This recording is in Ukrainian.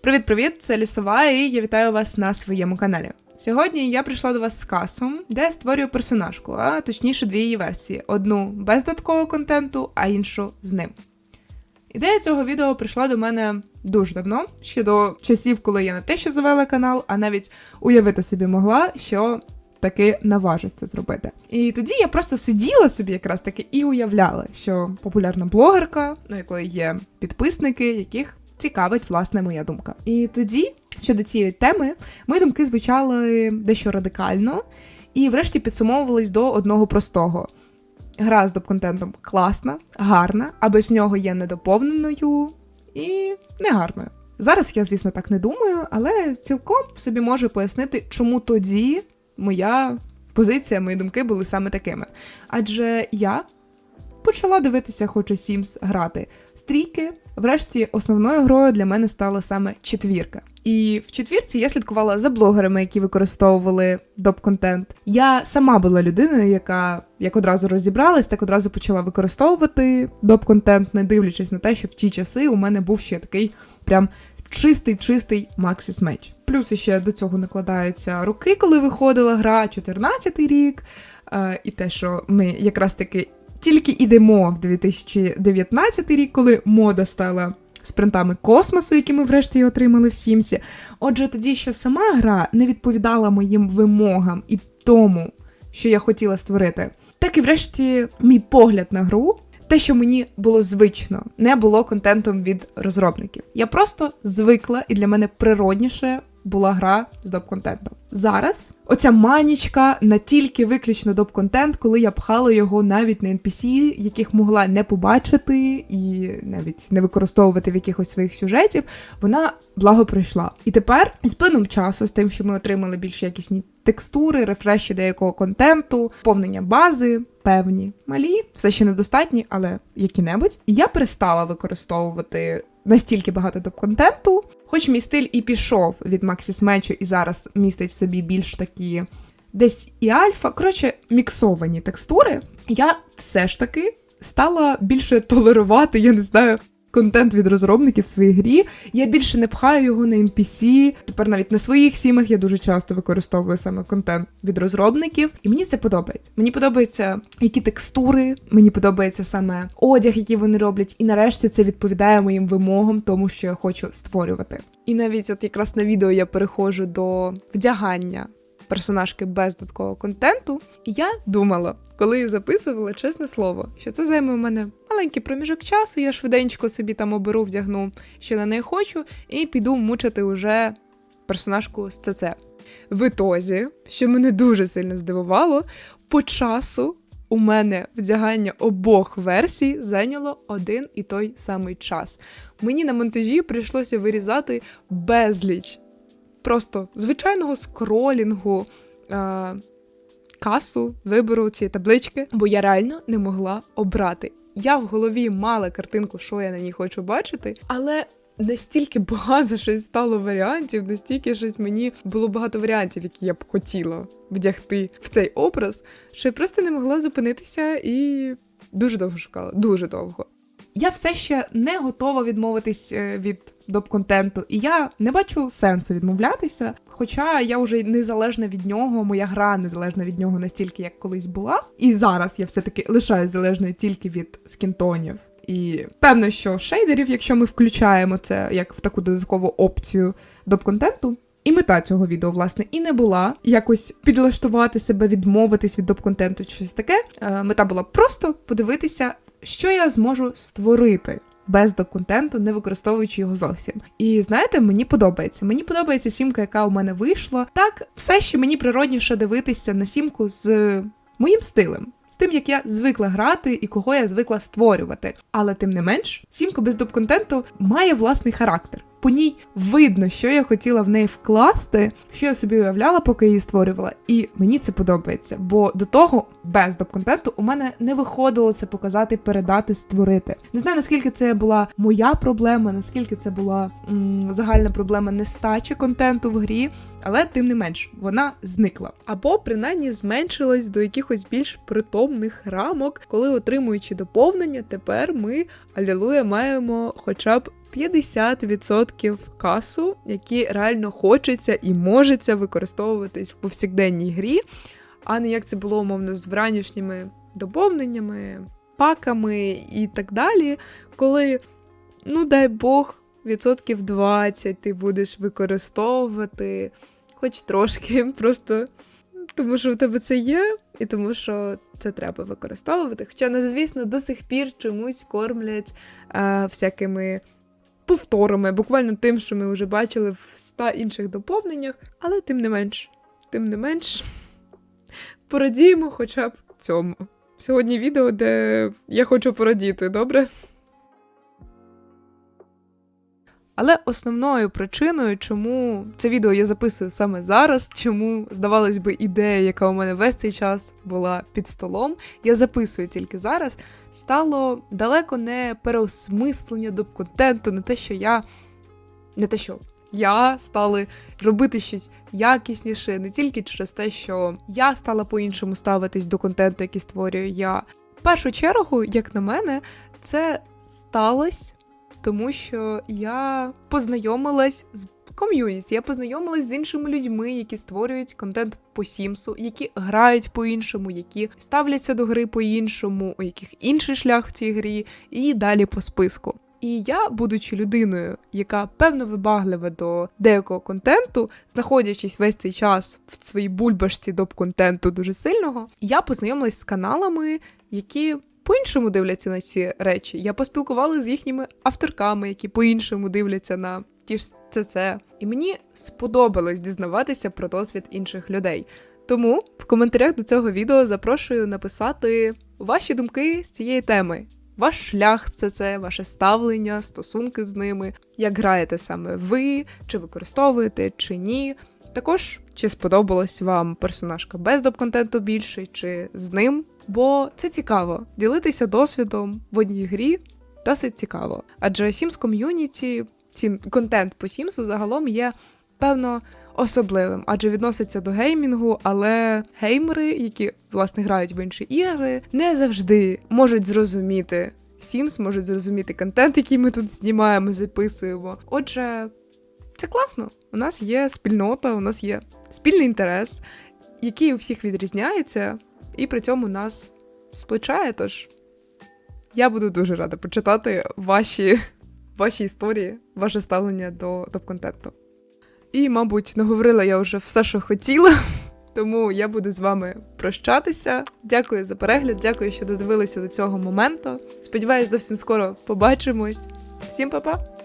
Привіт-привіт! Це Лісова, і я вітаю вас на своєму каналі. Сьогодні я прийшла до вас з касом, де я створюю персонажку, а точніше дві її версії: одну без додаткового контенту, а іншу з ним. Ідея цього відео прийшла до мене дуже давно, ще до часів, коли я не те, що завела канал, а навіть уявити собі могла, що таки наважусь це зробити. І тоді я просто сиділа собі якраз таки і уявляла, що популярна блогерка, у якої є підписники, яких цікавить власне моя думка. І тоді, щодо цієї теми, мої думки звучали дещо радикально, і врешті підсумовувались до одного простого. Гра з доп-контентом класна, гарна, а без нього є недоповненою і негарною. Зараз я, звісно, так не думаю, але цілком собі можу пояснити, чому тоді моя позиція, мої думки були саме такими. Адже я почала дивитися Хоче Sims грати стрійки. Врешті основною грою для мене стала саме четвірка. І в четвірці я слідкувала за блогерами, які використовували доп-контент. Я сама була людиною, яка як одразу розібралась, так одразу почала використовувати доп-контент, не дивлячись на те, що в ті часи у мене був ще такий прям чистий-чистий Maxis меч. Плюс ще до цього накладаються роки, коли виходила гра, 14-й рік, е, і те, що ми якраз таки тільки йдемо в 2019 рік, коли мода стала спринтами космосу, які ми врешті отримали в Сімсі. Отже, тоді ще сама гра не відповідала моїм вимогам і тому, що я хотіла створити. Так і врешті мій погляд на гру. Те, що мені було звично, не було контентом від розробників. Я просто звикла, і для мене природніше була гра з доп-контентом. Зараз оця манічка на тільки виключно доп-контент, коли я пхала його навіть на NPC, яких могла не побачити і навіть не використовувати в якихось своїх сюжетів, вона благо пройшла. І тепер, з плином часу, з тим, що ми отримали більш якісні текстури, рефреші деякого контенту, повнення бази, певні малі, все ще недостатні, але які-небудь. Я перестала використовувати настільки багато доп-контенту, хоч мій стиль і пішов від Maxis Мечу і зараз містить в собі більш такі десь і альфа, коротше, міксовані текстури, я все ж таки стала більше толерувати, я не знаю. Контент від розробників в своїй грі. Я більше не пхаю його на NPC. Тепер навіть на своїх сімах я дуже часто використовую саме контент від розробників, і мені це подобається. Мені подобається які текстури, мені подобається саме одяг, який вони роблять, і нарешті це відповідає моїм вимогам, тому що я хочу створювати. І навіть от якраз на відео я переходжу до вдягання персонажки без додаткового контенту. І я думала, коли її записувала, чесне слово, що це займе у мене маленький проміжок часу. Я швиденько собі там оберу, вдягну, що на неї хочу, і піду мучити уже персонажку з ЦЦ. В ітозі, що мене дуже сильно здивувало, по часу. У мене вдягання обох версій зайняло один і той самий час. Мені на монтажі прийшлося вирізати безліч просто звичайного скролінгу, е, касу, вибору цієї таблички, бо я реально не могла обрати. Я в голові мала картинку, що я на ній хочу бачити, але. Настільки багато щось стало варіантів, настільки щось мені було багато варіантів, які я б хотіла вдягти в цей образ, що я просто не могла зупинитися і дуже довго шукала. Дуже довго. Я все ще не готова відмовитись е, від доп-контенту, і я не бачу сенсу відмовлятися. Хоча я вже незалежна від нього, моя гра незалежна від нього настільки, як колись була. І зараз я все-таки лишаюсь залежною тільки від скінтонів. І певно, що шейдерів, якщо ми включаємо це як в таку додаткову опцію доп-контенту. І мета цього відео, власне, і не була якось підлаштувати себе, відмовитись від доп-контенту чи щось таке. Е, мета була просто подивитися, що я зможу створити без доп-контенту, не використовуючи його зовсім. І знаєте, мені подобається. Мені подобається сімка, яка у мене вийшла. Так, все ще мені природніше дивитися на сімку з моїм стилем. З тим, як я звикла грати і кого я звикла створювати. Але тим не менш, сімка без доп-контенту має власний характер. По ній видно, що я хотіла в неї вкласти, що я собі уявляла, поки її створювала, і мені це подобається. Бо до того, без доп-контенту, у мене не виходило це показати, передати, створити. Не знаю, наскільки це була моя проблема, наскільки це була м- загальна проблема нестачі контенту в грі, але тим не менш вона зникла. Або принаймні зменшилась до якихось більш притомних рамок, коли отримуючи доповнення, тепер ми алілуя маємо хоча б 50% касу, які реально хочеться і можеться використовуватись в повсякденній грі, а не як це було умовно з вранішніми доповненнями, паками і так далі, коли, ну дай Бог, відсотків 20 ти будеш використовувати, хоч трошки, просто тому що у тебе це є, і тому що це треба використовувати. Хоча, ну, звісно, до сих пір чомусь кормлять е, всякими повторами, буквально тим, що ми вже бачили в 100 інших доповненнях, але тим не менш, тим не менш, порадіємо хоча б цьому. Сьогодні відео, де я хочу порадіти, добре? Але основною причиною, чому це відео я записую саме зараз, чому, здавалось би, ідея, яка у мене весь цей час була під столом, я записую тільки зараз, стало далеко не переосмислення до контенту, не те, що я. Не те, що я стали робити щось якісніше, не тільки через те, що я стала по-іншому ставитись до контенту, який створюю я. В першу чергу, як на мене, це сталося тому що я познайомилась з ком'юніті, я познайомилась з іншими людьми, які створюють контент по Сімсу, які грають по-іншому, які ставляться до гри по-іншому, у яких інший шлях в цій грі, і далі по списку. І я, будучи людиною, яка певно вибаглива до деякого контенту, знаходячись весь цей час в своїй бульбашці доп контенту дуже сильного, я познайомилась з каналами, які по-іншому дивляться на ці речі. Я поспілкувалася з їхніми авторками, які по-іншому дивляться на ті ж ЦЦ. І мені сподобалось дізнаватися про досвід інших людей. Тому в коментарях до цього відео запрошую написати ваші думки з цієї теми. Ваш шлях це це, ваше ставлення, стосунки з ними, як граєте саме ви, чи використовуєте, чи ні. Також чи сподобалось вам персонажка без доп-контенту більше, чи з ним бо це цікаво. Ділитися досвідом в одній грі досить цікаво. Адже Sims ком'юніті, контент по Сімсу загалом є певно особливим, адже відноситься до геймінгу, але геймери, які власне грають в інші ігри, не завжди можуть зрозуміти. Sims можуть зрозуміти контент, який ми тут знімаємо, записуємо. Отже, це класно. У нас є спільнота, у нас є спільний інтерес, який у всіх відрізняється, і при цьому нас сплечає. Тож я буду дуже рада почитати ваші ваші історії, ваше ставлення до топ-контенту. І, мабуть, наговорила я вже все, що хотіла, тому я буду з вами прощатися. Дякую за перегляд, дякую, що додивилися до цього моменту. Сподіваюсь, зовсім скоро побачимось. Всім па-па!